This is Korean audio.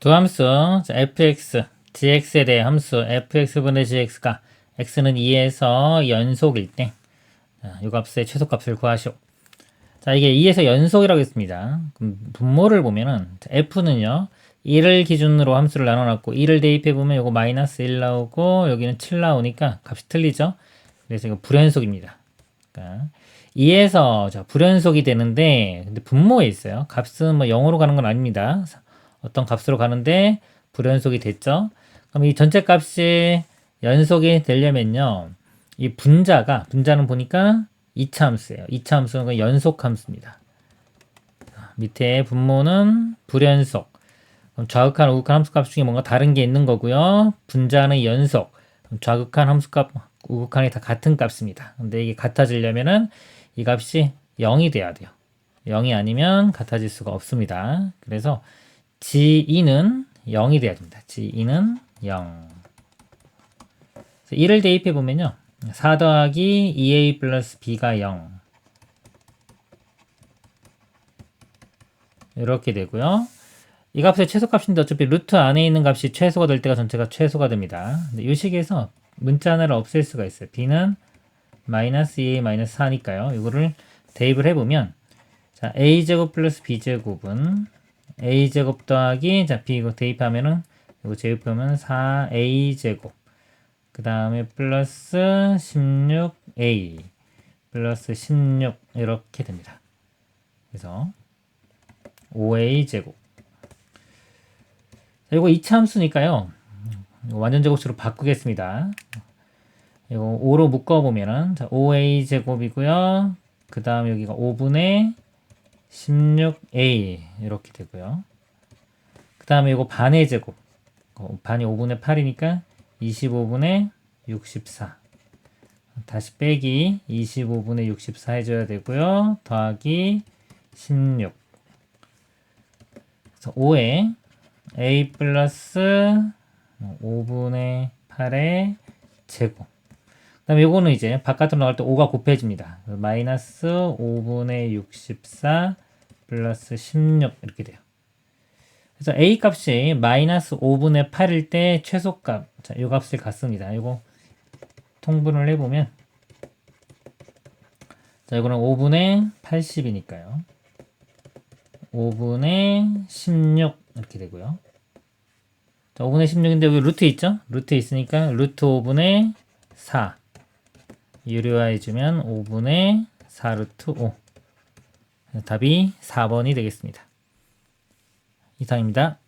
두 함수 자, fx, gx에 대해 함수 fx분의 gx가 x는 2에서 연속일 때 자, 이 값의 최소값을 구하시오. 자 이게 2에서 연속이라고 했습니다. 그럼 분모를 보면은 자, f는요 1을 기준으로 함수를 나눠놨고 1을 대입해 보면 이거 마이너스 1 나오고 여기는 7 나오니까 값이 틀리죠. 그래서 이거 불연속입니다. 그러니까 2에서 자, 불연속이 되는데 근데 분모에 있어요. 값은 뭐 0으로 가는 건 아닙니다. 어떤 값으로 가는데 불연속이 됐죠. 그럼 이 전체 값이 연속이 되려면요. 이 분자가 분자는 보니까 2차 함수예요. 2차 함수는 연속 함수입니다. 자, 밑에 분모는 불연속. 좌극한 우극한 함수값 중에 뭔가 다른 게 있는 거고요. 분자는 연속. 좌극한 함수값 우극한이 다 같은 값입니다. 근데 이게 같아지려면은 이 값이 0이 돼야 돼요. 0이 아니면 같아질 수가 없습니다. 그래서 G2는 0이 돼야 됩니다. G2는 0. 1을 대입해 보면요. 4 더하기 2a 플러스 b가 0. 이렇게 되고요. 이 값의 최소값인데 어차피 루트 안에 있는 값이 최소가 될 때가 전체가 최소가 됩니다. 이 식에서 문자 하나를 없앨 수가 있어요. b는 마이너스 2a 마이너스 4니까요. 이거를 대입을 해보면 자 a제곱 플러스 b제곱은 a제곱 더하기 자 b 이거 대입하면은 이거 제곱하면 4a제곱 그 다음에 플러스 16a 플러스 16 이렇게 됩니다. 그래서 5a 제곱 자, 이거 이차 함수니까요. 이거 완전 제곱수로 바꾸겠습니다. 이거 5로 묶어보면은 자, 5a 제곱이고요. 그 다음 여기가 5분의 16a 이렇게 되고요. 그 다음에 이거 반의 제곱 어, 반이 5분의 8이니까 25분의 64 다시 빼기 25분의 64 해줘야 되고요. 더하기 16 그래서 5에 a 플러스 5분의 8의 제곱 그 다음에 요거는 이제 바깥으로 나갈 때 5가 곱해집니다. 마이너스 5분의 64 플러스 16 이렇게 돼요. 그래서 a 값이 마이너스 5분의 8일 때 최소값 자, 요 값을 갖습니다. 이거 통분을 해보면 자 이거는 5분의 80이니까요. 5분의 16 이렇게 되고요. 자, 5분의 16인데 여기 루트 있죠? 루트 있으니까 루트 5분의 4 유료화해주면 5분의 4 루트 5 답이 4번이 되겠습니다. 이상입니다.